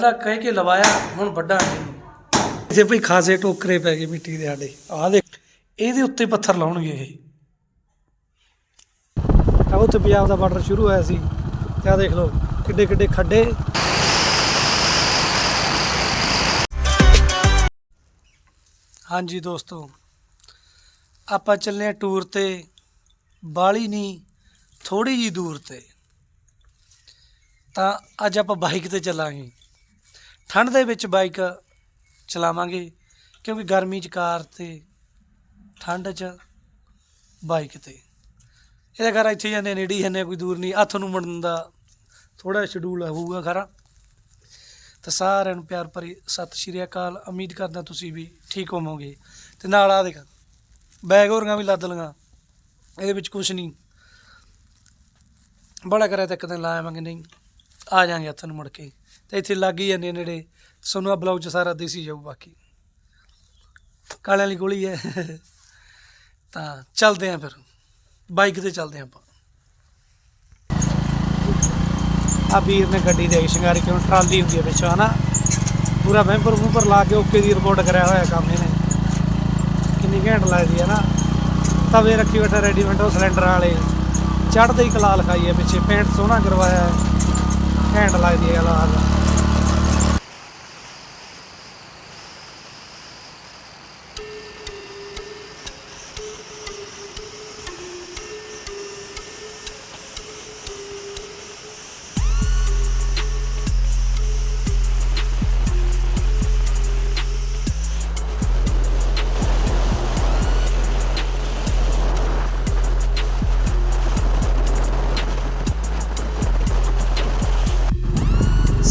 ਦਾ ਕਹਿ ਕੇ ਲਵਾਇਆ, ਹੁਣ ਵੱਡਾ ਇਹਨੂੰ। ਭਈ ਖਾਸੇ ਟੋਕਰੇ ਪੈ ਗਏ ਮਿੱਟੀ ਦੇ ਸਾਡੇ, ਆਹ ਦੇਖ, ਇਹਦੇ ਉੱਤੇ ਪੱਥਰ ਲਾਉਣਗੇ ਇਹ। ਆ ਉੱਥੇ ਪੰਜਾਬ ਦਾ ਬਾਰਡਰ ਸ਼ੁਰੂ ਹੋਇਆ ਸੀ, ਤੇ ਆਹ ਦੇਖ ਲਓ ਕਿੱਡੇ ਕਿੱਡੇ ਖੱਡੇ। ਹਾਂਜੀ ਦੋਸਤੋ, ਆਪਾਂ ਚੱਲੇ ਆ ਟੂਰ ਤੇ, ਬਾਲੀ ਨਹੀਂ ਥੋੜੀ ਜੀ ਦੂਰ ਤੇ। ਤਾਂ ਅੱਜ ਆਪਾਂ ਬਾਈਕ ਤੇ ਚੱਲਾਂਗੇ। ਠੰਡ ਦੇ ਵਿੱਚ ਬਾਈਕ ਚਲਾਵਾਂਗੇ, ਕਿਉਂਕਿ ਗਰਮੀ ਚ ਕਾਰ ਤੇ ਠੰਡ ਚ ਬਾਈਕ ਤੇ। ਇਹਦਾ ਘਰ ਇੱਥੇ ਜਾਂਦੇ, ਨੇੜੇ ਹੀ ਜਾਂਦੇ ਕੋਈ ਦੂਰ ਨਹੀਂ। ਹੱਥ ਨੂੰ ਮੁੜਨ ਦਾ ਥੋੜਾ ਸ਼ਡਿਊਲ ਹੋਊਗਾ ਖਰਾ ਤਾਂ ਸਾਰਿਆਂ ਨੂੰ ਪਿਆਰ ਭਰੀ ਸਤਿ ਸ਼੍ਰੀ ਅਕਾਲ। ਉਮੀਦ ਕਰਦਾ ਤੁਸੀਂ ਵੀ ਠੀਕ ਹੋਵੋਗੇ। ਤੇ ਨਾਲ ਆ ਦੇਖ, ਬੈਗ ਹੋਰੀਆਂ ਵੀ ਲੱਦ ਲਈਆਂ। ਇਹਦੇ ਵਿੱਚ ਕੁਝ ਨਹੀਂ। ਬੜਾ ਕਰਿਆ ਤਾਂ ਇੱਕ ਦਿਨ ਲਾ ਆਵਾਂਗੇ, ਨਹੀਂ। ਆ ਜਾਾਂਗੇ ਹੱਥ ਨੂੰ ਮੁੜ ਕੇ। ਤੇ ਇੱਥੇ ਲੱਗ ਹੀ ਜਾਂਦੇ ਨੇੜੇ। ਸਾਨੂੰ ਆ ਬਲੌਗ ਚ ਸਾਰਾ ਦੇਸੀ ਜਾਊ ਬਾਕੀ। ਕਾਲਿਆਂ ਵਾਲੀ ਗੋਲੀ ਹੈ। ਤਾਂ ਚੱਲਦੇ ਆਂ ਫਿਰ। ਬਾਈਕ ਤੇ ਚੱਲਦੇ ਆਂ ਆਪਾਂ। ਆ ਵੀਰ ਨੇ ਗੱਡੀ ਦੇ ਸ਼ਿੰਗਾਰੀ ਕਿਉਂ? ਟਰਾਲੀ ਹੁੰਦੀ ਹੈ ਵਿੱਚ ਹਨਾ? ਪੂਰਾ ਵੈਂਪਰ ਵੂਪਰ ਲਾ ਕੇ ਓਕੇ ਦੀ ਰਿਪੋਰਟ ਕਰਿਆ ਹੋਇਆ ਕੰਮ ਇਹਨੇ। ਕਿੰਨੀ ਘੈਂਟ ਲੱਗਦੀ ਹੈ ਨਾ। ਤਵੇ ਰੱਖੀ ਬੈਠਾ ਰੈਡੀਮੈਂਟ ਉਹ ਸਿਲੰਡਰ ਵਾਲੇ। ਚੜ੍ਹਦੇ ਹੀ ਕਲਾ ਲਿਖਾਈ ਹੈ ਪਿੱਛੇ। ਪੇਂਟ ਸੋਹਣਾ ਕਰਵਾਇਆ। ਹੈ ਘੈਂਟ ਲੱਗਦੀ ਹੈ ਲਾਲ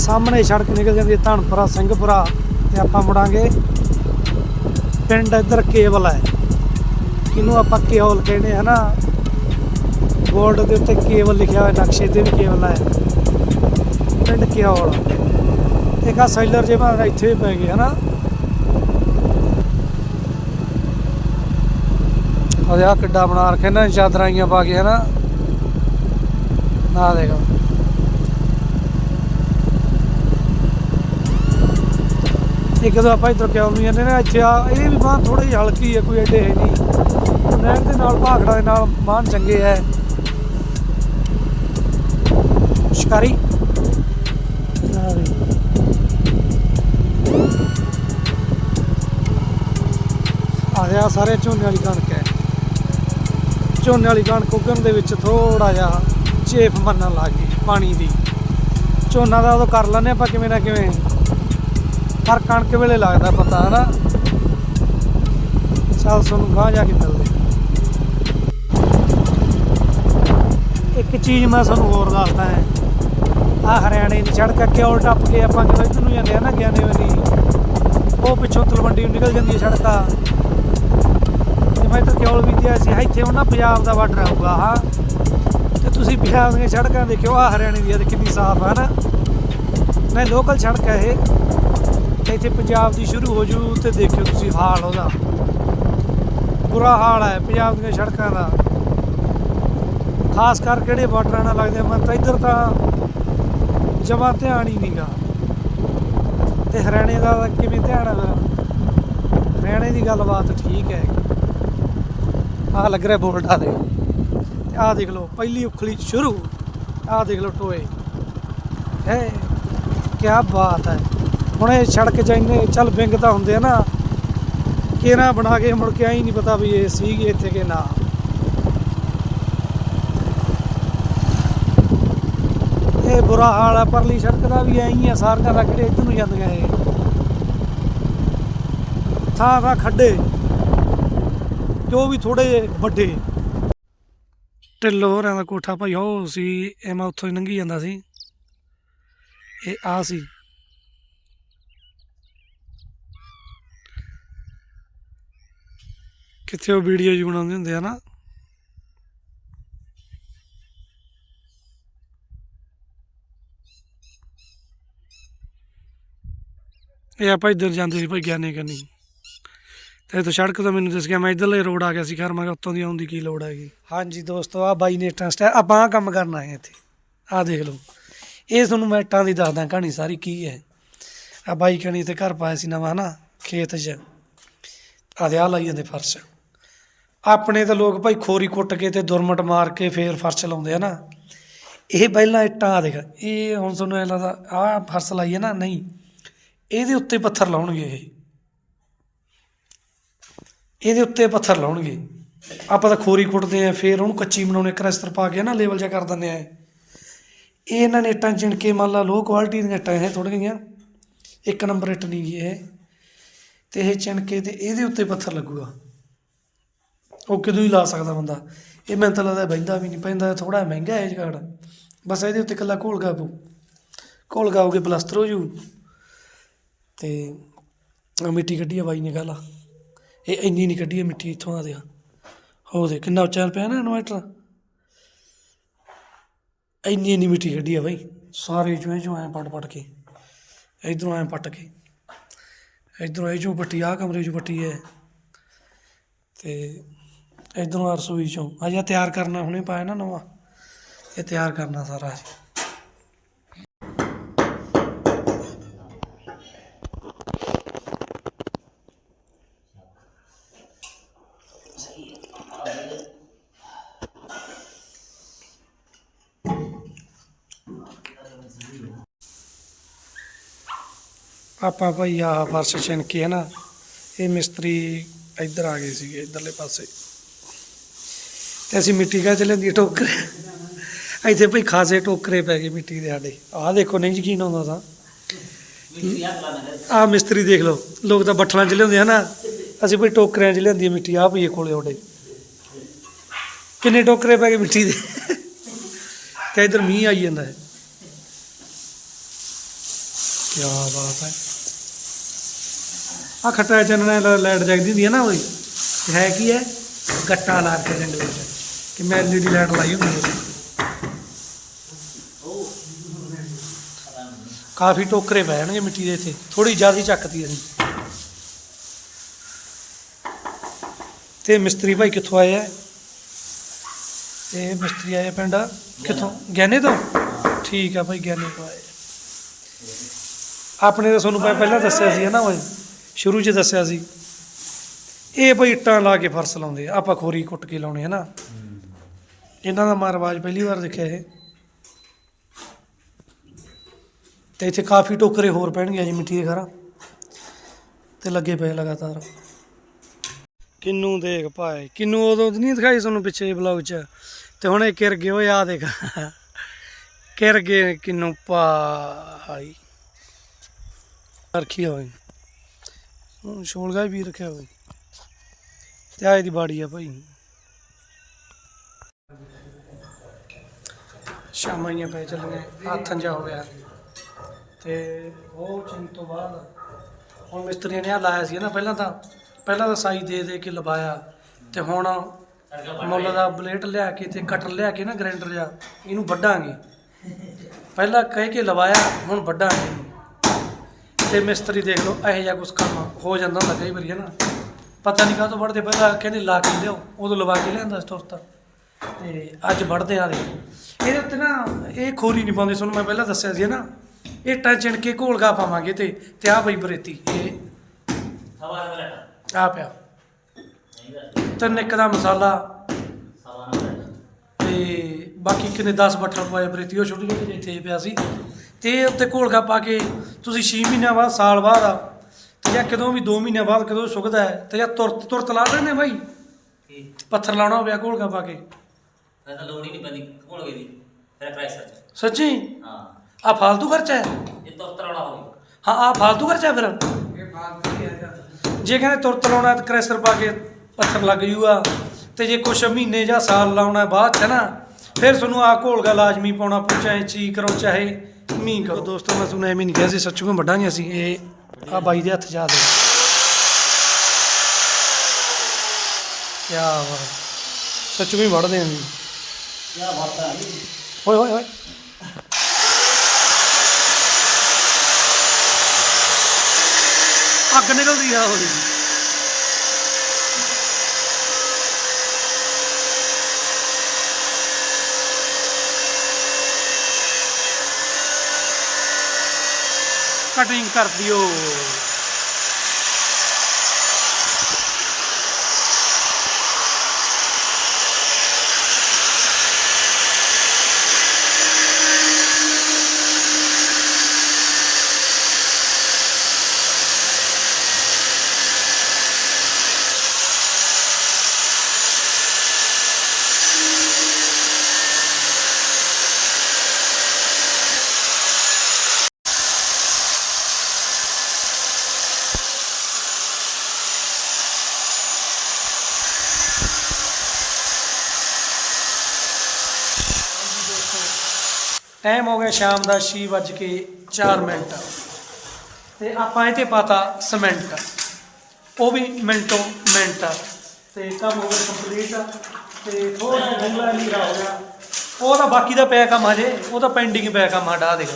ਸਾਹਮਣੇ ਸੜਕ ਨਿਕਲ ਜਾਂਦੀ ਹੈ ਧਨਪੁਰਾ, ਸਿੰਘਪੁਰਾ ਤੇ ਆਪਾਂ ਮੁੜਾਂਗੇ। ਪਿੰਡ ਇੱਧਰ ਕੇਵਲ ਹੈ। ਇਹਨੂੰ ਆਪਾਂ ਕੇਵਲ ਕਹਿੰਦੇ ਆ ਨਾ? ਬੋਰਡ ਦੇ ਉੱਤੇ ਕੇਵਲ ਲਿਖਿਆ ਹੋਇਆ, ਨਕਸ਼ੇ ਤੇ ਵੀ ਕੇਵਲ ਹੈ। ਪਿੰਡ ਕੇਵਲ। ਇੱਕ ਆ ਸੈਲਰ ਜੇ ਬਣਾ ਇੱਥੇ ਵੀ ਪੈ ਗਏ ਹਨਾ ਉਹਦੇ ਆ ਕਿੱਡਾ ਬਣਾ ਰੱਖਿਆ ਨਾ ਚਾਦਰਾਂੀਆਂ ਪਾ ਕੇ ਹਨਾ ਨਾ? ਦੇਖੋ। ਇੱਕ ਜਦੋਂ ਆਪਾਂ ਇੱਧਰ ਕਿਉਂ ਨਹੀਂ ਜਾਂਦੇ ਨੇ, ਇੱਥੇ ਆ, ਇਹ ਵੀ ਬਾਹਰ ਥੋੜੀ ਜਿਹੀ ਹਲਕੀ ਹੈ ਕੋਈ ਐਡੇ ਹੈ ਨਹੀਂ। ਨਹਿਰ ਦੇ ਨਾਲ, ਭਾਖੜਾ ਦੇ ਨਾਲ ਬਾਂਹ ਚੰਗੇ ਹੈ ਸ਼ਿਕਾਰੀ? ਆ ਵੀ। ਸਾਰੇ ਝੋਨੇ ਵਾਲੀ ਕਣਕ ਹੈ ਝੋਨੇ ਵਾਲੀ ਕਣਕ ਉੱਗਣ ਦੇ ਵਿੱਚ ਥੋੜਾ ਜਿਹਾ ਚੇਪ ਮੰਨਣ ਲੱਗ ਗਈ ਪਾਣੀ ਦੀ। ਝੋਨਾ ਦਾ ਉਦੋਂ ਕਰ ਲੈਂਦੇ ਆਪਾਂ ਕਿਵੇਂ ਨਾ ਕਿਵੇਂ। ਹਰ ਕਣਕ ਵੇਲੇ ਲੱਗਦਾ ਪਤਾ ਹੈ ਨਾ ਚੱਲ ਤੁਹਾਨੂੰ ਗਾਂ ਜਾ ਕੇ ਮਿਲਦੇ ਇੱਕ ਚੀਜ਼ ਮੈਂ ਤੁਹਾਨੂੰ ਹੋਰ ਦੱਸਦਾ ਹੈ। ਆ ਹਰਿਆਣੇ ਦੀ ਸੜਕ ਅੱਗੇ ਉਲ ਟੱਪ ਕੇ ਆਪਾਂ ਜਦੋਂ ਇੱਧਰ ਨੂੰ ਜਾਂਦੇ ਆ ਨਾ, ਗਿਆਨੇ ਵਾਲੀ। ਉਹ ਪਿੱਛੋਂ ਤਲਵੰਡੀ ਨੂੰ ਨਿਕਲ ਜਾਂਦੀ ਹੈ ਸੜਕ ਜਿਵੇਂ ਤਾਂ ਕਿਉਲ ਵੀ ਦਿਆ ਸੀ, ਇੱਥੇ ਉਹਨਾਂ ਪੰਜਾਬ ਦਾ ਬਾਰਡਰ ਆਊਗਾ, ਹਾਂ। ਤੇ ਤੁਸੀਂ ਪੰਜਾਬ ਦੀਆਂ ਸੜਕਾਂ ਦੇਖਿਓ ਆ ਹਰਿਆਣੇ ਦੀ ਕਿੰਨੀ ਸਾਫ਼ ਹੈ ਨਾ ਨਹੀਂ ਲੋਕਲ ਸੜਕ ਹੈ ਇਹ। ਇੱਥੇ ਪੰਜਾਬ ਦੀ ਸ਼ੁਰੂ ਹੋ ਜੂ ਤੇ ਦੇਖਿਓ ਤੁਸੀਂ ਹਾਲ ਉਹਦਾ। ਬੁਰਾ ਹਾਲ ਹੈ ਪੰਜਾਬ ਦੀਆਂ ਸੜਕਾਂ ਦਾ। ਖਾਸ ਕਰ ਕਿਹੜੇ ਬਾਰਡਰਾਂ ਨਾਲ ਲੱਗਦੇ ਮੈਂ ਤਾਂ ਇੱਧਰ ਤਾਂ ਜਮਾ ਧਿਆਨ ਹੀ ਨਹੀਂਗਾ। ਤੇ ਹਰਿਆਣੇ ਦਾ ਕਿਵੇਂ ਧਿਆਨ ਹੈ ਫਿਰ ਹਰਿਆਣੇ ਦੀ ਗੱਲਬਾਤ ਠੀਕ ਹੈ। ਆਹ ਲੱਗ ਰਿਹਾ ਬੋਲਡਾ ਦੇ ਤੇ ਆਹ ਦੇਖ ਲਓ, ਪਹਿਲੀ ਉਖਲੀ ਸ਼ੁਰੂ। ਆਹ ਦੇਖ ਲਓ ਟੋਏ। ਹੈ ਕੀ ਬਾਤ ਹੈ। ਹੁਣ ਇਹ ਸੜਕ 'ਚ ਇੰਨੇ ਚੱਲ ਵਿੰਗ ਤਾਂ ਹੁੰਦੇ ਆ ਨਾ। ਕਿਹਨਾਂ ਬਣਾ ਕੇ ਮੁੜ ਕੇ ਆਈ ਨਹੀਂ ਪਤਾ ਵੀ ਇਹ ਸੀਗੇ ਇੱਥੇ ਕਿ ਨਾ। ਇਹ ਬੁਰਾ ਹਾਲ ਆ, ਪਰਲੀ ਸੜਕ ਦਾ ਵੀ ਐਂ ਆ, ਸਾਰੀਆਂ ਦਾ ਇੱਧਰ ਨੂੰ ਜਾਂਦੀਆਂ ਇਹ। ਥਾਂ ਥਾਂ ਖੱਡੇ, ਜੋ ਵੀ ਥੋੜੇ ਜਿਹੇ ਵੱਡੇ। ਢਿੱਲੋਂ ਹੋਰਾਂ ਦਾ ਕੋਠਾ ਭਾਈ, ਉਹ ਸੀ, ਇਹ ਮੈਂ ਉੱਥੋਂ ਹੀ ਲੰਘੀ ਜਾਂਦਾ ਸੀ। ਇਹ ਆ ਸੀ। ਕਿੱਥੇ ਉਹ ਵੀਡੀਓ ਜੀ ਬਣਾਉਂਦੇ ਹੁੰਦੇ ਆ ਨਾ। ਇਹ ਆਪਾਂ ਇੱਧਰ ਜਾਂਦੇ ਸੀ ਭਾਈ ਗਿਆਨੇ ਕਰਨੀ ਤੇ ਇੱਥੋਂ ਸੜਕ ਤੋਂ ਮੈਨੂੰ ਦਿਸ ਗਿਆ, ਮੈਂ ਇੱਧਰਲੇ ਰੋਡ ਆ ਗਿਆ ਸੀ ਘਰ, ਮੈਂ ਕਿਹਾ ਉੱਤੋਂ ਦੀ ਆਉਣ ਦੀ ਕੀ ਲੋੜ ਹੈਗੀ। ਹਾਂਜੀ ਦੋਸਤੋ ਆ ਬਾਈ ਨੇ ਟਰਸਟ ਹੈ ਆਪਾਂ ਆਹ ਕੰਮ ਕਰਨ ਆਏ ਇੱਥੇ। ਆਹ ਦੇਖ ਲਓ। ਇਹ ਤੁਹਾਨੂੰ ਮੈਂ ਇੱਟਾਂ ਦੀ ਦੱਸਦਾ ਕਹਾਣੀ ਸਾਰੀ ਕੀ ਹੈ। ਆ ਬਾਈ ਕਣੀ ਤੇ ਘਰ ਪਾਇਆ ਸੀ ਨਵਾਂ ਨਾ ਖੇਤ 'ਚ। ਆ ਆਦੇ ਆ ਲਾਈ ਜਾਂਦੇ ਫਰਸ਼। ਆਪਣੇ ਤਾਂ ਲੋਕ ਭਾਈ ਖੋਰੀ ਕੁੱਟ ਕੇ ਤੇ ਦੁਰਮਟ ਮਾਰ ਕੇ ਫੇਰ ਫਰਸ਼ ਲਾਉਂਦੇ ਆ ਨਾ। ਇਹ ਪਹਿਲਾਂ ਇੱਟਾਂ ਆ ਦੇਖ, ਇਹ ਹੁਣ ਤੁਹਾਨੂੰ ਐ ਲੱਗਦਾ, ਆਹ ਫਰਸ਼ ਲਾਈ ਹੈ ਨਾ, ਨਹੀਂ। ਇਹਦੇ ਉੱਤੇ ਪੱਥਰ ਲਾਉਣਗੇ ਇਹ। ਇਹਦੇ ਉੱਤੇ ਪੱਥਰ ਲਾਉਣਗੇ। ਆਪਾਂ ਤਾਂ ਖੋਰੀ ਕੁੱਟਦੇ ਆ, ਫੇਰ ਉਹਨੂੰ ਕੱਚੀ ਬਣਾਉਣੇ ਕਰਸਤਰ ਪਾ ਕੇ ਨਾ ਲੈਵਲ ਜਿਹਾ ਕਰ ਦਿੰਦੇ ਆ ਇਹ। ਇਹਨਾਂ ਨੇ ਇੱਟਾਂ ਚਿਣ ਕੇ, ਮੰਨ ਲਾ ਲੋ ਕੁਆਲਿਟੀ ਦੀਆਂ ਇੱਟਾਂ ਇਹ ਥੋੜ੍ਹੀਆਂ ਜਿਹੀਆਂ। ਇੱਕ ਨੰਬਰ ਇੱਟ ਨਹੀਂ ਗੀ ਇਹ। ਤੇ ਇਹ ਚਿਣ ਕੇ ਤੇ ਇਹਦੇ ਉੱਤੇ ਪੱਥਰ ਲੱਗੂਗਾ। ਉਹ ਕਿਦੋਂ ਹੀ ਲਾ ਸਕਦਾ ਬੰਦਾ। ਇਹ ਮੈਨੂੰ ਤਾਂ ਲੱਗਦਾ ਬਹਿੰਦਾ ਵੀ ਨਹੀਂ ਪੈਂਦਾ ਥੋੜਾ ਮਹਿੰਗਾ ਹੈ ਜਗਾੜ। ਬਸ ਇਹਦੇ ਉੱਤੇ ਇਕੱਲਾ ਘੋਲ ਪਊ ਘੋਲ ਕੇ ਪਲਸਤਰ ਹੋ ਜੂ। ਤੇ ਆਹ ਮਿੱਟੀ ਕੱਢੀ ਆ ਬਾਈ ਨੇ ਕੱਲ੍ਹ ਇਹ ਇੰਨੀ ਨਹੀਂ ਕੱਢੀ ਹੈ ਮਿੱਟੀ ਇੱਥੋਂ ਆ ਦੇ ਹੋ ਦੇ ਕਿੰਨਾ ਉੱਚਾ ਪਿਆ ਨਾ ਇਨਵਰਟਰ ਇੰਨੀ ਇੰਨੀ ਮਿੱਟੀ ਕੱਢੀ ਆ ਬਾਈ। ਸਾਰੇ ਚੋਂ ਚੋਂ ਐ ਪਟ ਪਟ ਕੇ, ਇਧਰੋਂ ਐ ਪੱਟ ਕੇ। ਇਧਰੋਂ ਇਹ ਚੋਂ ਪੱਟੀ ਆ ਕਮਰੇ ਚੋਂ ਪੱਟੀ ਹੈ। ਤੇ ਇਧਰੋਂ ਰਸੋਈ ਚੋਂ। ਅਜੇ ਤਿਆਰ ਕਰਨਾ ਹੁਣੇ ਪਾਇਆ ਨਾ ਨਵਾਂ, ਇਹ ਤਿਆਰ ਕਰਨਾ ਸਾਰਾ ਆਪਾਂ ਭਾਈ ਆ ਫਰਸ਼ ਛਿਣ ਕੇ ਹੈ ਨਾ, ਇਹ ਮਿਸਤਰੀ ਇੱਧਰ ਆ ਗਏ ਸੀਗੇ, ਇੱਧਰਲੇ ਪਾਸੇ। ਤੇ ਅਸੀਂ ਮਿੱਟੀ ਕਾ ਚ ਲੈਂਦੀ ਟੋਕਰੇ। ਇੱਥੇ ਭਈ ਖਾਸੇ ਟੋਕਰੇ ਪੈ ਗਏ ਮਿੱਟੀ ਦੇ ਸਾਡੇ। ਆਹ ਦੇਖੋ, ਨਹੀਂ ਯਕੀਨ ਆਉਂਦਾ ਤਾਂ ਆਹ ਮਿਸਤਰੀ ਦੇਖ ਲਓ, ਲੋਕ ਤਾਂ ਬੱਠਲਾਂ ਚ ਲਿਆਉਂਦੇ ਆ ਨਾ। ਅਸੀਂ ਭਈ ਟੋਕਰਿਆਂ ਚ ਲਿਆਂਦੀ ਮਿੱਟੀ ਆ ਪਈਏ ਕੋਲੇ ਉਹਦੇ। ਕਿੰਨੇ ਟੋਕਰੇ ਪੈ ਗਏ ਮਿੱਟੀ ਦੇ? ਤੇ ਇੱਧਰ ਮੀਂਹ ਆਈ ਜਾਂਦਾ ਹੈ। ਕੀ ਬਾਤ ਹੈ। ਆ ਖੱਟਾ ਚੰਨਣਾ ਲਾਈਟ ਜਗਦੀ ਹੁੰਦੀ ਹੈ ਨਾ ਉਹਦੀ। ਹੈ ਕੀ ਹੈ? ਗੱਟਾ ਲਾ ਕੇ ਜੰਗਲ ਵਿੱਚ। ਕਿ ਮੈਂ ਐਲਈਡੀ ਲਾਈਟ ਲਾਈ ਹੁੰਦੀ ਹੈ। ਕਾਫੀ ਟੋਕਰੇ ਪੈ ਜਾਣਗੇ ਮਿੱਟੀ ਦੇ ਇੱਥੇ। ਥੋੜੀ ਜ਼ਿਆਦਾ ਚੱਕਦੀ ਅਸੀਂ ਤੇ ਮਿਸਤਰੀ ਭਾਈ ਕਿੱਥੋਂ ਆਏ ਆ? ਤੇ ਮਿਸਤਰੀ ਆਏ ਪਿੰਡ? ਕਿੱਥੋਂ? ਗਿਆਨੇ ਤੋਂ? ਠੀਕ ਆ ਭਾਈ ਗਿਆਨੇ ਤੋਂ ਆਏ ਆਪਣੇ ਤਾਂ ਤੁਹਾਨੂੰ ਮੈਂ ਪਹਿਲਾਂ ਦੱਸਿਆ ਸੀ ਨਾ, ਉਹ ਸ਼ੁਰੂ 'ਚ ਦੱਸਿਆ ਸੀ। ਇਹ ਭਾਈ ਇੱਟਾਂ ਲਾ ਕੇ ਫਰਸ਼ ਲਾਉਂਦੇ ਆ। ਆਪਾਂ ਖੋਰੀ ਕੁੱਟ ਕੇ ਲਾਉਣੇ ਹਨਾ ਇਹਨਾਂ ਦਾ ਮੈਂ ਰਿਵਾਜ ਪਹਿਲੀ ਵਾਰ ਦੇਖਿਆ ਇਹ। ਤੇ ਇੱਥੇ ਕਾਫੀ ਟੋਕਰੇ ਹੋਰ ਪੈਣਗੇ ਜੀ ਮਿੱਟੀ ਦੇ ਘਰਾਂ। ਤੇ ਲੱਗੇ ਪਏ ਲਗਾਤਾਰ। ਕਿੰਨੂ ਦੇਖ ਭਾਈ, ਕਿੰਨੂ ਉਦੋਂ ਨਹੀਂ ਦਿਖਾਈ ਤੁਹਾਨੂੰ ਪਿੱਛੇ ਬਲੌਗ 'ਚ। ਤੇ ਹੁਣ ਇਹ ਕਿਰ ਗਏ ਓਏ ਆ ਦੇਖ। ਕਿਰ ਗਏ ਕਿੰਨੂ ਭਾਈ। ਰੱਖੀ ਹੋਈ ਹੁਣ ਸ਼ੋਲਗਾ ਵੀ ਰੱਖਿਆ ਹੋਇਆ ਤੇ ਆਏ ਦੀ ਬਾੜੀ ਆ ਭਾਈ। ਸ਼ਾਮਾਂ ਹੀ ਪੈ ਚੱਲੀਆਂ ਹੱਥਾਂ ਜਾ ਹੋ ਗਿਆ। ਤੇ ਉਹ ਚਿੰਨ ਤੋਂ ਬਾਅਦ ਹੁਣ ਮਿਸਤਰੀਆਂ ਨੇ ਆ ਲਾਇਆ ਸੀ ਨਾ ਪਹਿਲਾਂ ਤਾਂ ਪਹਿਲਾਂ ਤਾਂ ਸਾਈ ਦੇ ਦੇ ਕੇ ਲਵਾਇਆ। ਤੇ ਹੁਣ ਮੁੱਲ ਦਾ ਬਲੇਟ ਲਿਆ ਕੇ ਤੇ ਕਟਰ ਲਿਆ ਕੇ ਨਾ ਗ੍ਰੈਂਡਰ ਜਾ ਇਹਨੂੰ ਵੱਢਾਂਗੇ। ਪਹਿਲਾਂ ਕਹਿ ਕੇ ਲਵਾਇਆ, ਹੁਣ ਵੱਢਾਂਗੇ ਇਹਨੂੰ। ਤੇ ਮਿਸਤਰੀ ਦੇਖ ਲਓ, ਇਹੋ ਜਿਹਾ ਕੁਛ ਕੰਮ ਹੋ ਜਾਂਦਾ ਹੁੰਦਾ ਕਈ ਵਾਰੀ, ਹੈ ਨਾ। ਪਤਾ ਨਹੀਂ ਕਾਹਤੋਂ ਵੱਢਦੇ, ਪਹਿਲਾਂ ਕਹਿੰਦੇ ਲਾ ਕੇ ਲਿਓ ਉਦੋਂ ਲਵਾ ਕੇ ਲਿਆਂਦਾ ਸਟੋਫ ਤਾਂ। ਤੇ ਅੱਜ ਵੱਢਦੇ ਆ ਦੇ ਇਹਦੇ ਉੱਤੇ ਨਾ ਇਹ ਖੋਰੀ ਨਹੀਂ ਪਾਉਂਦੇ ਤੁਹਾਨੂੰ ਮੈਂ ਪਹਿਲਾਂ ਦੱਸਿਆ ਸੀ ਨਾ? ਇਹ ਟਾਂ ਕੇ ਘੋਲਗਾ ਪਾਵਾਂਗੇ ਤੇ ਤੇ ਆ ਬਈ ਬਰੇਤੀ ਇਹ। ਸਵਾ ਦਾ ਬਲਟ ਆ ਪਿਆ। ਤਿੰਨ ਇੱਕ ਦਾ ਮਸਾਲਾ। ਤੇ ਬਾਕੀ ਕਿੰਨੇ 10 ਬੱਠਲ ਪਵਾਏ ਬਰੇਤੀ ਉਹ ਛੋਟੀ ਜਿਹੀ ਇੱਥੇ ਪਿਆ ਸੀ। ਤੇ ਉੱਤੇ ਘੋਲਗਾ ਪਾ ਕੇ ਤੁਸੀਂ 6 ਮਹੀਨਿਆਂ ਬਾਅਦ ਸਾਲ ਬਾਅਦ ਆ ਤੇ ਜਾਂ ਕਦੋਂ ਵੀ 2 ਮਹੀਨਿਆਂ ਬਾਅਦ ਕਦੋਂ ਸੁੱਕਦਾ ਹੈ ਤੇ ਜਾਂ ਤੁਰਤ ਤੁਰਤ ਲਾ ਦਿੰਦੇ ਬਾਈ। ਪੱਥਰ ਲਾਉਣਾ ਹੋਵੇ ਘੋਲਗਾ ਪਾ ਕੇ। ਫਿਰ ਕ੍ਰਾਈਸਰ ਸੱਚੀ। ਆ ਫालतू ਖਰਚਾ ਹੈ? ਇਹ ਤੁਰਤ ਰੌਲਾ ਹੋ ਹਾਂ ਆ ਫालतू ਖਰਚਾ ਫਿਰ? ਇਹ ਬਾਤ ਹੀ ਹੈ ਜੇ ਕਹਿੰਦੇ ਤੁਰਤ ਲਾਉਣਾ ਤਾਂ ਕ੍ਰੈਸ਼ਰ ਪਾ ਕੇ ਪੱਥਰ ਲੱਗ ਜੂਗਾ। ਤੇ ਜੇ ਕੁਛ ਮਹੀਨੇ ਜਾਂ ਸਾਲ ਲਾਉਣਾ ਬਾਅਦ ਚ ਨਾ ਫਿਰ ਤੁਹਾਨੂੰ ਆ ਘੋਲਗਾ ਲਾਜ਼ਮੀ ਪਾਉਣਾ ਪਊ, ਚਾਹੇ ਚੀ ਕਰੋ ਚਾਹੇ ਮੀ ਕਰੋ। ਦੋਸਤੋ ਮੈਂ ਤੁਹਾਨੂੰ ਐਵੇਂ ਨਹੀਂ ਕਿਹਾ ਸੱਚੂ ਮੈਂ ਵੱਡਾ ਨਹੀਂ ਅਸੀਂ ਇਹ ਆ ਬਾਈ ਦੇ ਹੱਥ ਜਾ ਦੇ। ਕੀ ਬਾਤ। ਸੱਚੂ ਵੀ ਵੱਢਦੇ ਆਂ ਜੀ। ਕੀ ਬਾਤ ਹੈ ਓਏ ਓਏ ਓਏ ਅੱਗ ਨਿਕਲਦੀ ਆ ਹੌਲੀ ਕਟਿੰਗ ਕਰ ਦਿਓ ਟਾਈਮ ਹੋ ਗਿਆ ਸ਼ਾਮ ਦਾ 6:04 ਮਿੰਟ। ਤੇ ਆਪਾਂ ਇਹ ਤੇ ਪਾਤਾ ਸੀਮੈਂਟ ਉਹ ਵੀ ਮਿੰਟੋ ਮਿੰਟ। ਤੇ ਕੰਮ ਹੋ ਗਿਆ ਕੰਪਲੀਟ ਤੇ ਥੋੜਾ ਜਿਹਾ ਗੁੰਗਲਾ ਹੋ ਗਿਆ। ਉਹ ਤਾਂ ਬਾਕੀ ਦਾ ਪਿਆ ਕੰਮ ਹਜੇ। ਉਹ ਤਾਂ ਪੈਂਡਿੰਗ ਪਿਆ ਕੰਮ ਸਾਡਾ, ਆਹ ਦੇਖ।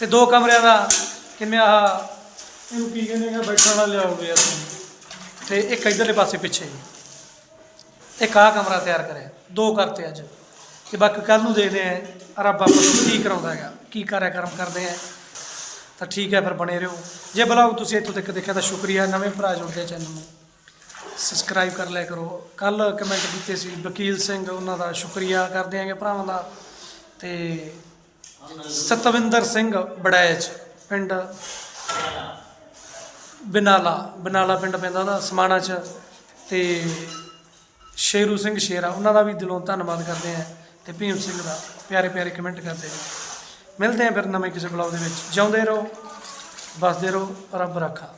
ਤੇ ਦੋ ਕਮਰਿਆਂ ਦਾ ਕਿਵੇਂ ਆਹ ਇਹਨੂੰ ਕੀ ਕਹਿੰਦੇ ਆ, ਬੈਠਣ ਵਾਲਾ ਲਿਆਓਗੇ ਅਸੀਂ ਤੇ ਇੱਕ ਇਧਰਲੇ ਪਾਸੇ ਪਿੱਛੇ। ਇੱਕ ਆਹ ਕਮਰਾ ਤਿਆਰ ਕਰਿਆ। ਦੋ ਕਰਤੇ ਅੱਜ। ਤੇ ਬਾਕੀ ਕੱਲ ਨੂੰ ਦੇਖਦੇ ਆਂ ਰੱਬ ਆਪਾਂ ਨੂੰ ਕੀ ਕਰਾਉਂਦਾ ਹੈਗਾ, ਕੀ ਕਾਰਿਆ ਕਰਮ ਕਰਦੇ ਆ ਤਾਂ ਠੀਕ ਹੈ, ਫਿਰ ਬਣੇ ਰਹੋ। ਜੇ ਬਲੌਗ ਤੁਸੀਂ ਇੱਥੋਂ ਤੱਕ ਦੇਖਿਆ ਤਾਂ ਸ਼ੁਕਰੀਆ, ਨਵੇਂ ਭਰਾ ਜੁੜਦੇ ਚੈਨਲ ਨੂੰ। ਸਬਸਕ੍ਰਾਈਬ ਕਰ ਲਿਆ ਕਰੋ। ਕੱਲ ਕਮੈਂਟ ਕੀਤੇ ਸੀ ਵਕੀਲ ਸਿੰਘ, ਉਹਨਾਂ ਦਾ ਸ਼ੁਕਰੀਆ ਕਰਦੇ ਆਂਗੇ ਭਰਾਵਾਂ ਦਾ। ਤੇ ਸਤਵਿੰਦਰ ਸਿੰਘ ਬੜੈਚ ਪਿੰਡ ਬਿਨਾਲਾ, ਬਨਾਲਾ ਪਿੰਡ ਪੈਂਦਾ ਉਹਦਾ, ਸਮਾਣਾ ਚ। ਤੇ ਸ਼ੇਰੂ ਸਿੰਘ ਸ਼ੇਰਾ, ਉਹਨਾਂ ਦਾ ਵੀ ਦਿਲੋਂ ਧੰਨਵਾਦ ਕਰਦੇ ਆ ਤੇ ਭੀਮ ਸਿੰਘ ਦਾ ਪਿਆਰੇ ਪਿਆਰੇ ਕਮੈਂਟ ਕਰਦੇ ਨੇ। ਮਿਲਦੇ ਆ ਫਿਰ ਨਵੇਂ ਕਿਸੇ ਬਲੌਗ ਦੇ ਵਿੱਚ। ਜਿਉਂਦੇ ਰਹੋ ਬਸਦੇ ਰਹੋ, ਰੱਬ ਰੱਖਾ।